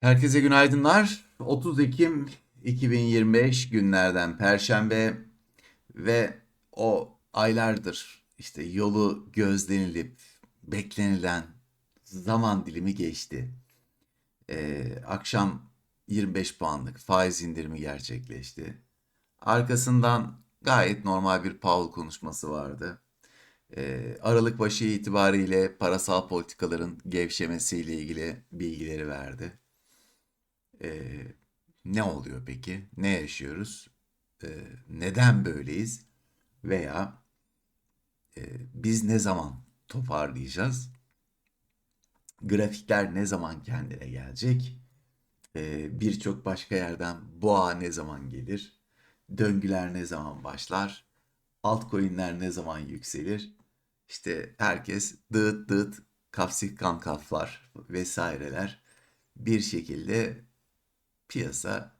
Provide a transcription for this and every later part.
Herkese günaydınlar. 30 Ekim 2025 günlerden Perşembe ve o aylardır işte yolu gözlenilip beklenilen zaman dilimi geçti. Ee, akşam 25 puanlık faiz indirimi gerçekleşti. Arkasından gayet normal bir Powell konuşması vardı. Ee, Aralık başı itibariyle parasal politikaların gevşemesiyle ilgili bilgileri verdi. Ee, ne oluyor peki? Ne yaşıyoruz? Ee, neden böyleyiz? Veya e, biz ne zaman toparlayacağız? Grafikler ne zaman kendine gelecek? Ee, Birçok başka yerden boğa ne zaman gelir? Döngüler ne zaman başlar? Altcoin'ler ne zaman yükselir? İşte herkes dıt dıt kafsik kankaflar vesaireler bir şekilde piyasa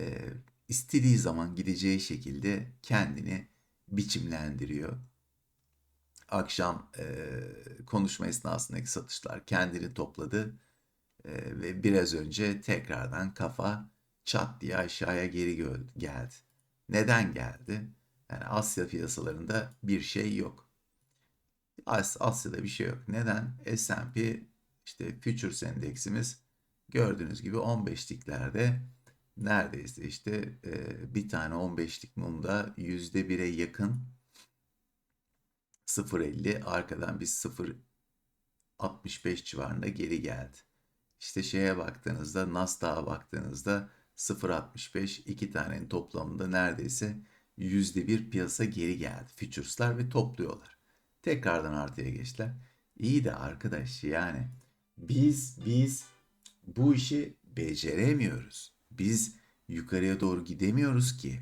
e, istediği zaman gideceği şekilde kendini biçimlendiriyor. Akşam e, konuşma esnasındaki satışlar kendini topladı e, ve biraz önce tekrardan kafa çat diye aşağıya geri geldi. Neden geldi? Yani Asya piyasalarında bir şey yok. As- Asya'da bir şey yok. Neden? S&P işte Futures endeksimiz gördüğünüz gibi 15'liklerde neredeyse işte e, bir tane 15'lik mumda %1'e yakın 0.50 arkadan bir 0.65 civarında geri geldi. İşte şeye baktığınızda Nasdaq'a baktığınızda 0.65 iki tanenin toplamında neredeyse %1 piyasa geri geldi. Futures'lar ve topluyorlar. Tekrardan artıya geçtiler. İyi de arkadaş yani biz biz bu işi beceremiyoruz. Biz yukarıya doğru gidemiyoruz ki.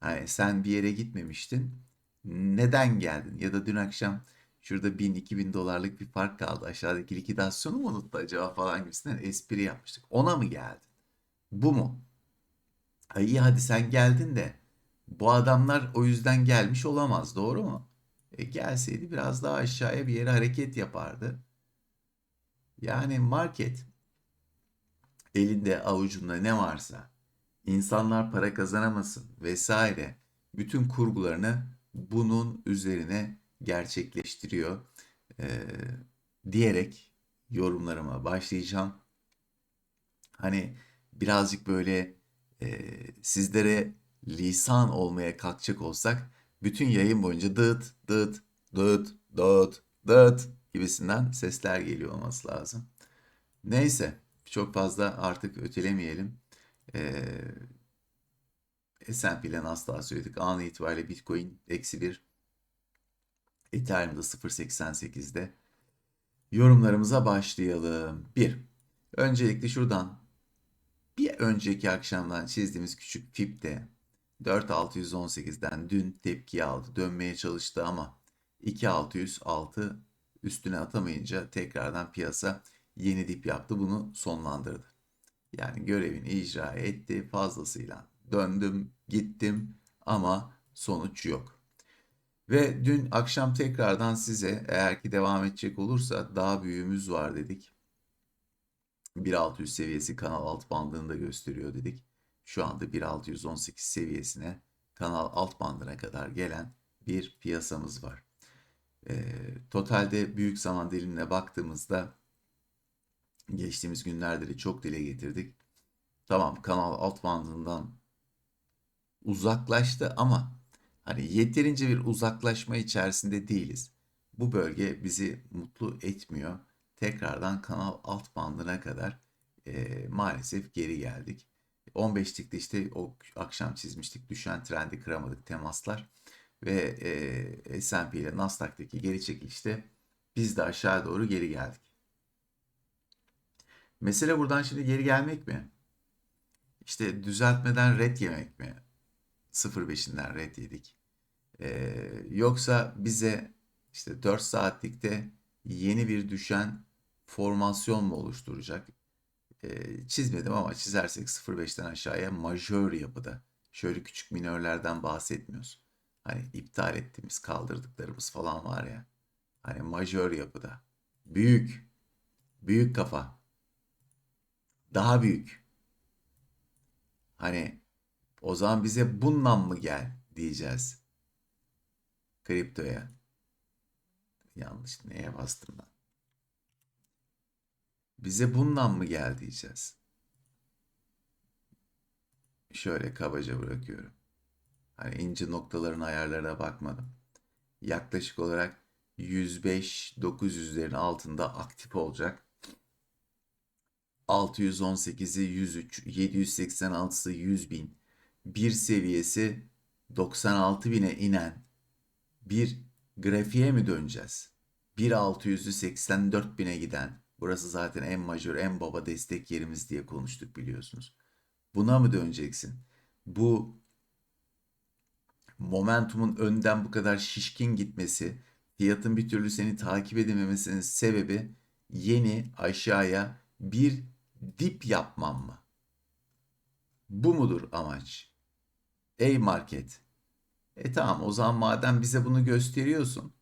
Hani sen bir yere gitmemiştin. Neden geldin? Ya da dün akşam şurada 1000-2000 dolarlık bir fark kaldı. Aşağıdaki likidasyonu mu unuttu acaba falan gibisinden espri yapmıştık. Ona mı geldin? Bu mu? Ay iyi hadi sen geldin de bu adamlar o yüzden gelmiş olamaz. Doğru mu? E gelseydi biraz daha aşağıya bir yere hareket yapardı. Yani market elinde avucunda ne varsa insanlar para kazanamasın vesaire bütün kurgularını bunun üzerine gerçekleştiriyor Ee, diyerek yorumlarıma başlayacağım. Hani birazcık böyle e, sizlere lisan olmaya kalkacak olsak bütün yayın boyunca dıt dıt dıt dıt dıt gibisinden sesler geliyor olması lazım. Neyse çok fazla artık ötelemeyelim. Ee, S&P ile Nasdaq söyledik. An itibariyle Bitcoin eksi 1. Ethereum'da 0.88'de. Yorumlarımıza başlayalım. 1. Öncelikle şuradan bir önceki akşamdan çizdiğimiz küçük fipte 4618'den dün tepki aldı. Dönmeye çalıştı ama 2606 üstüne atamayınca tekrardan piyasa yeni dip yaptı. Bunu sonlandırdı. Yani görevini icra etti fazlasıyla. Döndüm, gittim ama sonuç yok. Ve dün akşam tekrardan size eğer ki devam edecek olursa daha büyüğümüz var dedik. 1600 seviyesi kanal alt bandını da gösteriyor dedik. Şu anda 1618 seviyesine kanal alt bandına kadar gelen bir piyasamız var. E, totalde büyük zaman dilimine baktığımızda geçtiğimiz günlerde de çok dile getirdik. Tamam kanal alt bandından uzaklaştı ama hani yeterince bir uzaklaşma içerisinde değiliz. Bu bölge bizi mutlu etmiyor. Tekrardan kanal alt bandına kadar e, maalesef geri geldik. 15'likte işte o akşam çizmiştik düşen trendi kıramadık temaslar ve e, S&P ile Nasdaq'taki geri çekilişte biz de aşağı doğru geri geldik. Mesele buradan şimdi geri gelmek mi? İşte düzeltmeden red yemek mi? 0.5'inden red yedik. Ee, yoksa bize işte 4 saatlikte yeni bir düşen formasyon mu oluşturacak? Ee, çizmedim ama çizersek 0.5'ten aşağıya majör yapıda. Şöyle küçük minörlerden bahsetmiyoruz. Hani iptal ettiğimiz kaldırdıklarımız falan var ya. Hani majör yapıda. Büyük. Büyük kafa. Daha büyük. Hani o zaman bize bundan mı gel diyeceğiz. Kriptoya. Yanlış neye bastım ben? Bize bundan mı gel diyeceğiz. Şöyle kabaca bırakıyorum. Hani ince noktaların ayarlarına bakmadım. Yaklaşık olarak 105-900'lerin altında aktif olacak. 618'i 103, 786'sı 100 bin, bir seviyesi 96 bine inen bir grafiğe mi döneceğiz? 1.600'ü 84 bine giden, burası zaten en majör, en baba destek yerimiz diye konuştuk biliyorsunuz. Buna mı döneceksin? Bu momentumun önden bu kadar şişkin gitmesi, fiyatın bir türlü seni takip edememesinin sebebi yeni aşağıya bir dip yapmam mı? Bu mudur amaç? Ey market. E tamam o zaman madem bize bunu gösteriyorsun.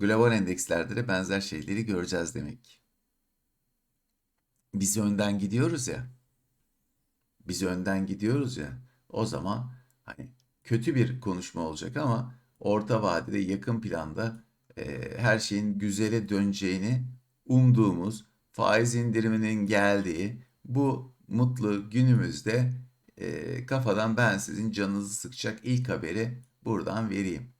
Global endekslerde de benzer şeyleri göreceğiz demek. Biz önden gidiyoruz ya. Biz önden gidiyoruz ya. O zaman hani kötü bir konuşma olacak ama orta vadede yakın planda e, her şeyin güzele döneceğini umduğumuz faiz indiriminin geldiği bu mutlu günümüzde e, kafadan ben sizin canınızı sıkacak ilk haberi buradan vereyim.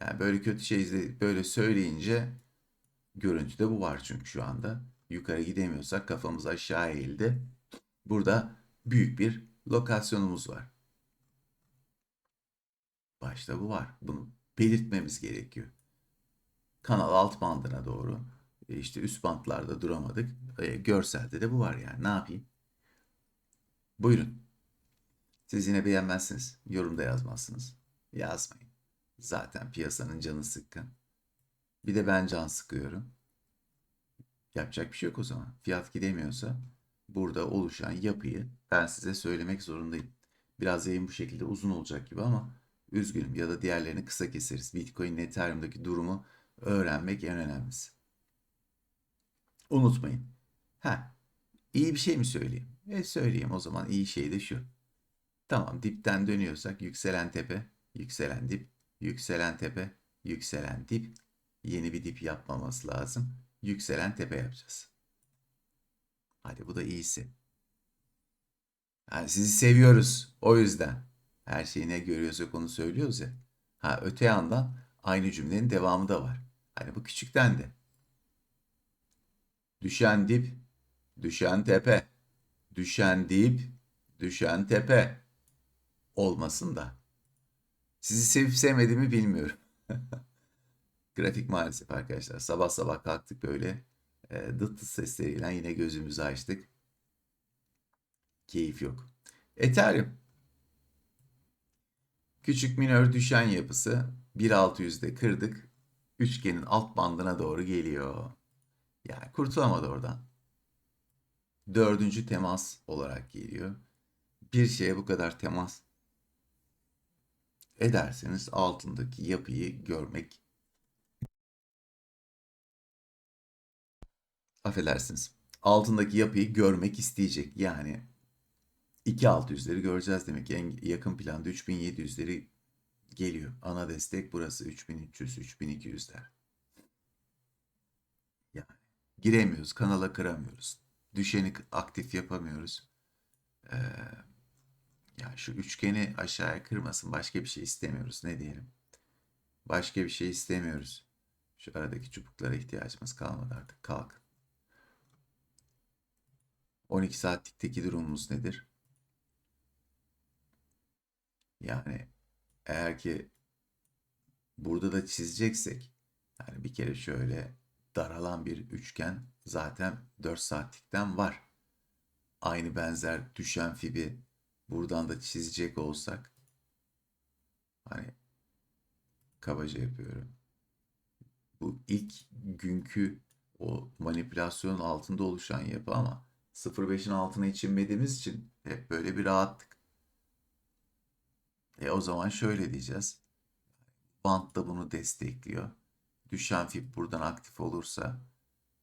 Yani böyle kötü şey böyle söyleyince görüntüde bu var çünkü şu anda. Yukarı gidemiyorsak kafamız aşağı eğildi. Burada büyük bir lokasyonumuz var. Başta bu var. Bunu belirtmemiz gerekiyor. Kanal alt bandına doğru işte üst bantlarda duramadık. E, görselde de bu var yani. Ne yapayım? Buyurun. Siz yine beğenmezsiniz. Yorumda yazmazsınız. Yazmayın. Zaten piyasanın canı sıkkın. Bir de ben can sıkıyorum. Yapacak bir şey yok o zaman. Fiyat gidemiyorsa burada oluşan yapıyı ben size söylemek zorundayım. Biraz yayın bu şekilde uzun olacak gibi ama üzgünüm ya da diğerlerini kısa keseriz. Bitcoin, Ethereum'daki durumu öğrenmek en önemlisi. Unutmayın. Ha, iyi bir şey mi söyleyeyim? E söyleyeyim o zaman iyi şey de şu. Tamam dipten dönüyorsak yükselen tepe, yükselen dip, yükselen tepe, yükselen dip. Yeni bir dip yapmaması lazım. Yükselen tepe yapacağız. Hadi bu da iyisi. Yani sizi seviyoruz. O yüzden. Her şeyi ne görüyorsak onu söylüyoruz ya. Ha öte yandan aynı cümlenin devamı da var. Hani bu küçükten de. Düşen dip, düşen tepe. Düşen dip, düşen tepe. Olmasın da. Sizi sevip sevmediğimi bilmiyorum. Grafik maalesef arkadaşlar. Sabah sabah kalktık böyle. E, dıt dıt sesleriyle yine gözümüzü açtık. Keyif yok. Ethereum. Küçük minör düşen yapısı 1.600'de kırdık. Üçgenin alt bandına doğru geliyor. Yani kurtulamadı oradan. Dördüncü temas olarak geliyor. Bir şeye bu kadar temas ederseniz altındaki yapıyı görmek affedersiniz. Altındaki yapıyı görmek isteyecek. Yani 2600'leri göreceğiz demek en yakın planda 3700'leri geliyor. Ana destek burası 3300 3200'ler. Giremiyoruz, kanala kıramıyoruz. Düşeni aktif yapamıyoruz. Ee, yani şu üçgeni aşağıya kırmasın. Başka bir şey istemiyoruz. Ne diyelim? Başka bir şey istemiyoruz. Şu aradaki çubuklara ihtiyacımız kalmadı artık. Kalkın. 12 saatlikteki durumumuz nedir? Yani eğer ki burada da çizeceksek yani bir kere şöyle daralan bir üçgen zaten 4 saatlikten var. Aynı benzer düşen fibi buradan da çizecek olsak hani kabaca yapıyorum. Bu ilk günkü o manipülasyon altında oluşan yapı ama 0.5'in altına hiç inmediğimiz için hep böyle bir rahattık. E o zaman şöyle diyeceğiz. Bant da bunu destekliyor. Düşen fib buradan aktif olursa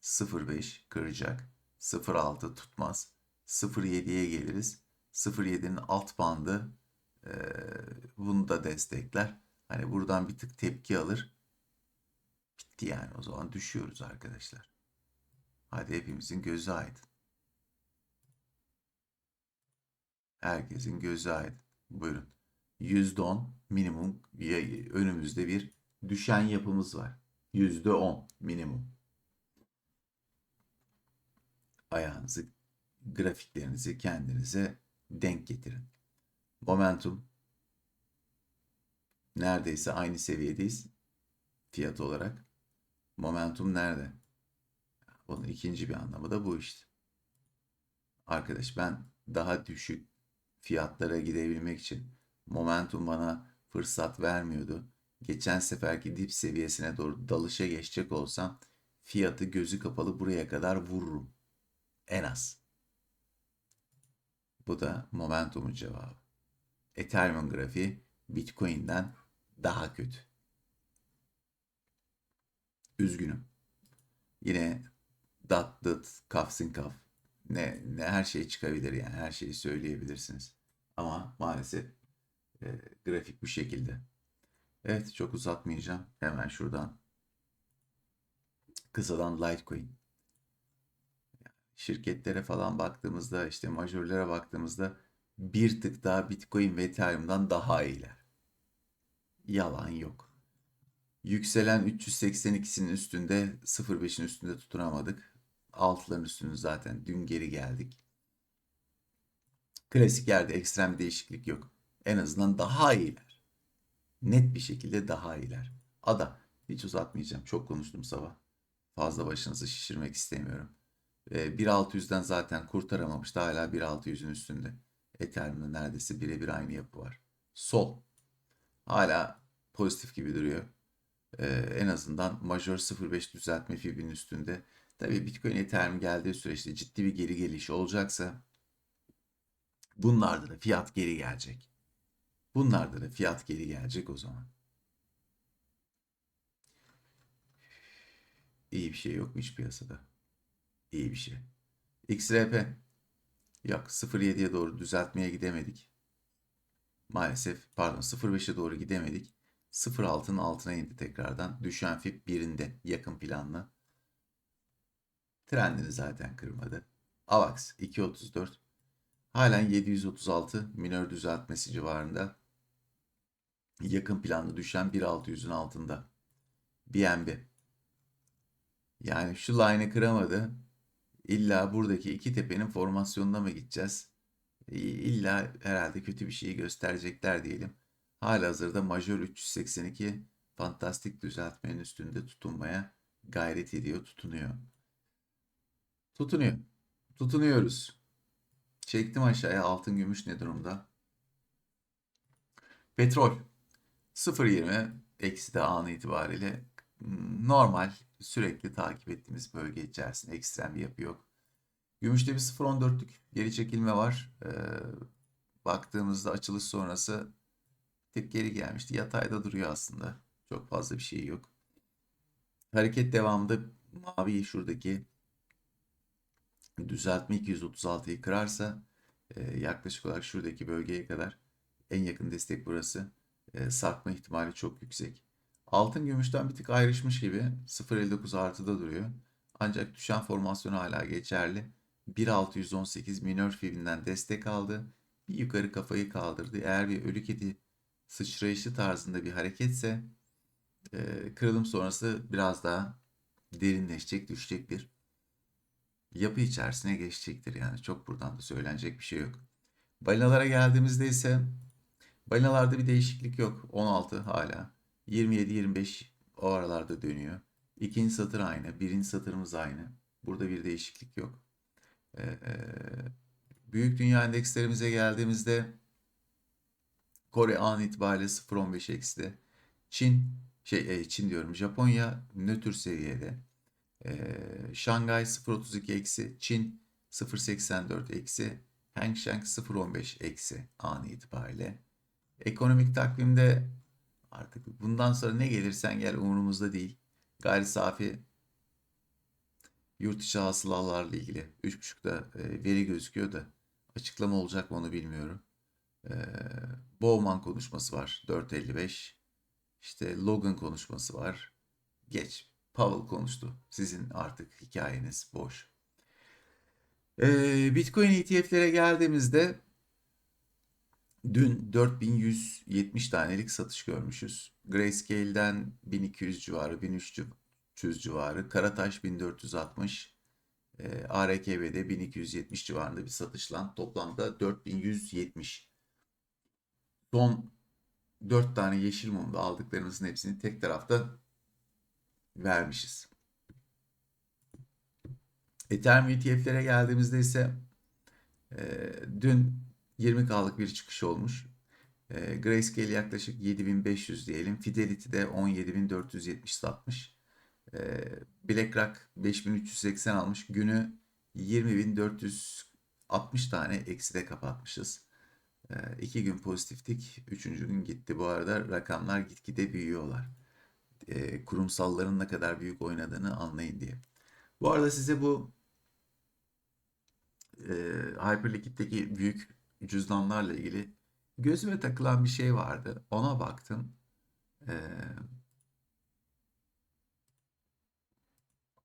0.5 kıracak. 0.6 tutmaz. 0.7'ye geliriz. 0.7'nin alt bandı e, bunu da destekler. Hani buradan bir tık tepki alır. Bitti yani o zaman düşüyoruz arkadaşlar. Hadi hepimizin gözü aydın. Herkesin gözü aydın. Buyurun. %10 minimum önümüzde bir düşen yapımız var. %10 minimum. Ayağınızı, grafiklerinizi kendinize denk getirin. Momentum neredeyse aynı seviyedeyiz fiyat olarak. Momentum nerede? Bunun ikinci bir anlamı da bu işte. Arkadaş ben daha düşük fiyatlara gidebilmek için momentum bana fırsat vermiyordu. Geçen seferki dip seviyesine doğru dalışa geçecek olsam fiyatı gözü kapalı buraya kadar vururum. En az. Bu da momentumun cevabı. Ethereum grafiği Bitcoin'den daha kötü. Üzgünüm. Yine dat dıt kafsın kaf ne, ne her şey çıkabilir yani her şeyi söyleyebilirsiniz. Ama maalesef e, grafik bu şekilde. Evet çok uzatmayacağım. Hemen şuradan kısadan Litecoin. Şirketlere falan baktığımızda işte majörlere baktığımızda bir tık daha Bitcoin ve Ethereum'dan daha iyiler. Yalan yok. Yükselen 382'sinin üstünde 0.5'in üstünde tutunamadık. Altların üstünü zaten dün geri geldik. Klasik yerde ekstrem değişiklik yok. En azından daha iyiler. Net bir şekilde daha iyiler. Ada hiç uzatmayacağım. Çok konuştum sabah. Fazla başınızı şişirmek istemiyorum. Ee, 1.600'den zaten kurtaramamıştı. Hala 1.600'ün üstünde. Ethereum'da neredeyse birebir aynı yapı var. Sol. Hala pozitif gibi duruyor. Ee, en azından majör 0.5 düzeltme fibinin üstünde. Tabii Bitcoin Ethereum geldiği süreçte ciddi bir geri geliş olacaksa bunlarda da fiyat geri gelecek. Bunlarda da fiyat geri gelecek o zaman. İyi bir şey yok mu hiç piyasada? İyi bir şey. XRP yok 0.7'ye doğru düzeltmeye gidemedik. Maalesef pardon 0.5'e doğru gidemedik. 0.6'nın altına indi tekrardan. Düşen fib birinde yakın planlı. Trendini zaten kırmadı. AVAX 2.34. Halen 736 minör düzeltmesi civarında. Yakın planlı düşen 1.600'ün altında. BNB. Yani şu line'ı kıramadı. İlla buradaki iki tepenin formasyonuna mı gideceğiz? İlla herhalde kötü bir şeyi gösterecekler diyelim. Halihazırda majör 382 fantastik düzeltmenin üstünde tutunmaya gayret ediyor, tutunuyor. Tutunuyor. Tutunuyoruz. Çektim aşağıya altın gümüş ne durumda? Petrol 0.20 eksi de an itibariyle normal sürekli takip ettiğimiz bölge içerisinde ekstrem bir yapı yok. Gümüşte bir 0.14'lük geri çekilme var. Ee, baktığımızda açılış sonrası tip geri gelmişti. Yatayda duruyor aslında. Çok fazla bir şey yok. Hareket devamında mavi şuradaki düzeltme 236'yı kırarsa e, yaklaşık olarak şuradaki bölgeye kadar en yakın destek burası. E, sarkma ihtimali çok yüksek. Altın gümüşten bir tık ayrışmış gibi 0.59 artıda duruyor. Ancak düşen formasyon hala geçerli. 1.618 minör fibinden destek aldı. Bir yukarı kafayı kaldırdı. Eğer bir ölü kedi sıçrayışı tarzında bir hareketse e, kırılım sonrası biraz daha derinleşecek, düşecek bir yapı içerisine geçecektir. Yani çok buradan da söylenecek bir şey yok. Balinalara geldiğimizde ise balinalarda bir değişiklik yok. 16 hala. 27-25 o aralarda dönüyor. İkinci satır aynı. Birinci satırımız aynı. Burada bir değişiklik yok. Ee, büyük dünya endekslerimize geldiğimizde Kore an itibariyle 0.15 eksi. Çin şey Çin diyorum Japonya nötr seviyede. Ee, Şangay 0.32 eksi. Çin 0.84 eksi. Hang Seng 0.15 eksi an itibariyle. Ekonomik takvimde artık bundan sonra ne gelirsen gel umurumuzda değil. Gayri safi yurt içi hasılalarla ilgili 3.5'da e, veri gözüküyor da açıklama olacak mı onu bilmiyorum. E, Bowman konuşması var 4.55. İşte Logan konuşması var. Geç. Powell konuştu. Sizin artık hikayeniz boş. E, Bitcoin ETF'lere geldiğimizde Dün 4170 tanelik satış görmüşüz. Grayscale'den 1200 civarı, 1300 civarı, Karataş 1460, e, ARKB'de 1270 civarında bir satışla toplamda 4170. Son 4 tane yeşil mumda aldıklarımızın hepsini tek tarafta vermişiz. Ethereum ETF'lere geldiğimizde ise e, dün 20K'lık bir çıkış olmuş. E, Grayscale yaklaşık 7500 diyelim. Fidelity de 17470 satmış. E, BlackRock 5380 almış. Günü 20460 tane ekside kapatmışız. E, iki gün pozitiftik. Üçüncü gün gitti. Bu arada rakamlar gitgide büyüyorlar. E, kurumsalların ne kadar büyük oynadığını anlayın diye. Bu arada size bu e, Hyperliquid'deki büyük cüzdanlarla ilgili gözüme takılan bir şey vardı. Ona baktım. Ee,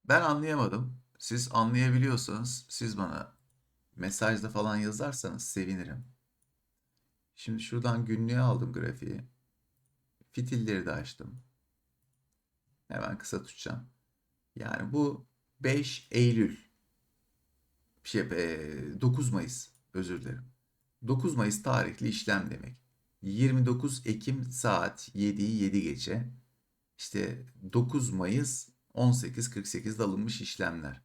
ben anlayamadım. Siz anlayabiliyorsanız siz bana mesajda falan yazarsanız sevinirim. Şimdi şuradan günlüğe aldım grafiği. Fitilleri de açtım. Hemen kısa tutacağım. Yani bu 5 Eylül şey 9 Mayıs özür dilerim. 9 Mayıs tarihli işlem demek. 29 Ekim saat 7'yi 7 geçe işte 9 Mayıs 18.48'de alınmış işlemler.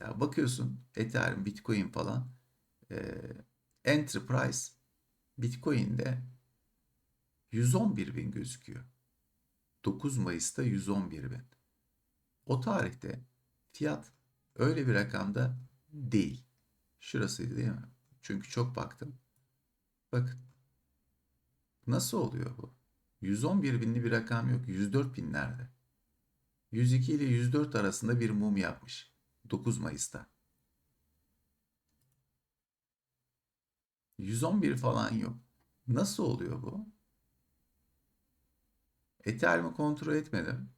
Ya bakıyorsun Ethereum, Bitcoin falan e, Enterprise Bitcoin'de 111 bin gözüküyor. 9 Mayıs'ta 111 bin. O tarihte fiyat öyle bir rakamda değil. Şurasıydı değil mi? Çünkü çok baktım. Bakın. Nasıl oluyor bu? 111 binli bir rakam yok. 104 binlerde. 102 ile 104 arasında bir mum yapmış. 9 Mayıs'ta. 111 falan yok. Nasıl oluyor bu? Ethereum'u kontrol etmedim.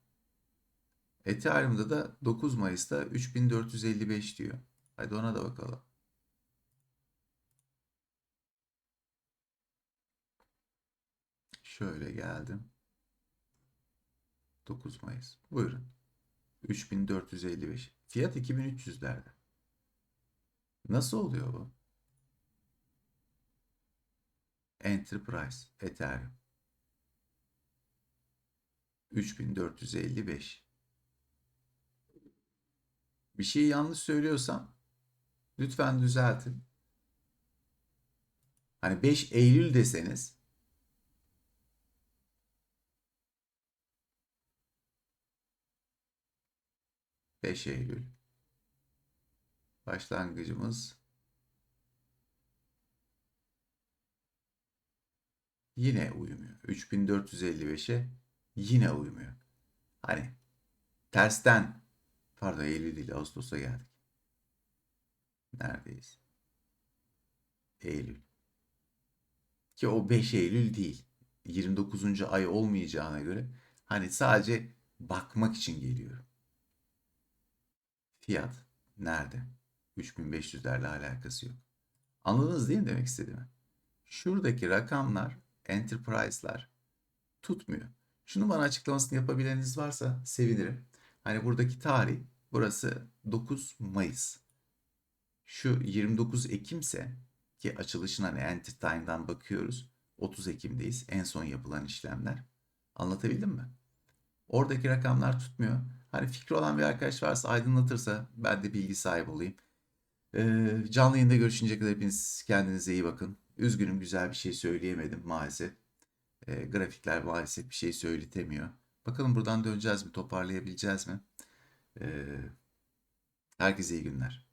Ethereum'da da 9 Mayıs'ta 3455 diyor. Hadi ona da bakalım. Şöyle geldim. 9 Mayıs. Buyurun. 3455. Fiyat 2300'lerde. Nasıl oluyor bu? Enterprise, Ethereum. 3455. Bir şeyi yanlış söylüyorsam lütfen düzeltin. Hani 5 Eylül deseniz 5 Eylül. Başlangıcımız yine uymuyor. 3455'e yine uymuyor. Hani tersten pardon Eylül değil Ağustos'a geldik. Neredeyiz? Eylül. Ki o 5 Eylül değil. 29. ay olmayacağına göre hani sadece bakmak için geliyorum. Fiyat nerede? 3500'lerle alakası yok. Anladınız değil mi demek istediğimi? Şuradaki rakamlar, enterprise'lar tutmuyor. Şunu bana açıklamasını yapabileniniz varsa sevinirim. Hani buradaki tarih burası 9 Mayıs. Şu 29 Ekimse ki açılışına hani Enter bakıyoruz. 30 Ekim'deyiz. En son yapılan işlemler. Anlatabildim mi? Oradaki rakamlar tutmuyor. Hani fikri olan bir arkadaş varsa aydınlatırsa ben de bilgi sahibi olayım. Ee, canlı yayında görüşünceye kadar hepiniz kendinize iyi bakın. Üzgünüm güzel bir şey söyleyemedim maalesef. Ee, grafikler maalesef bir şey söyletemiyor. Bakalım buradan döneceğiz mi, toparlayabileceğiz mi? Ee, herkese iyi günler.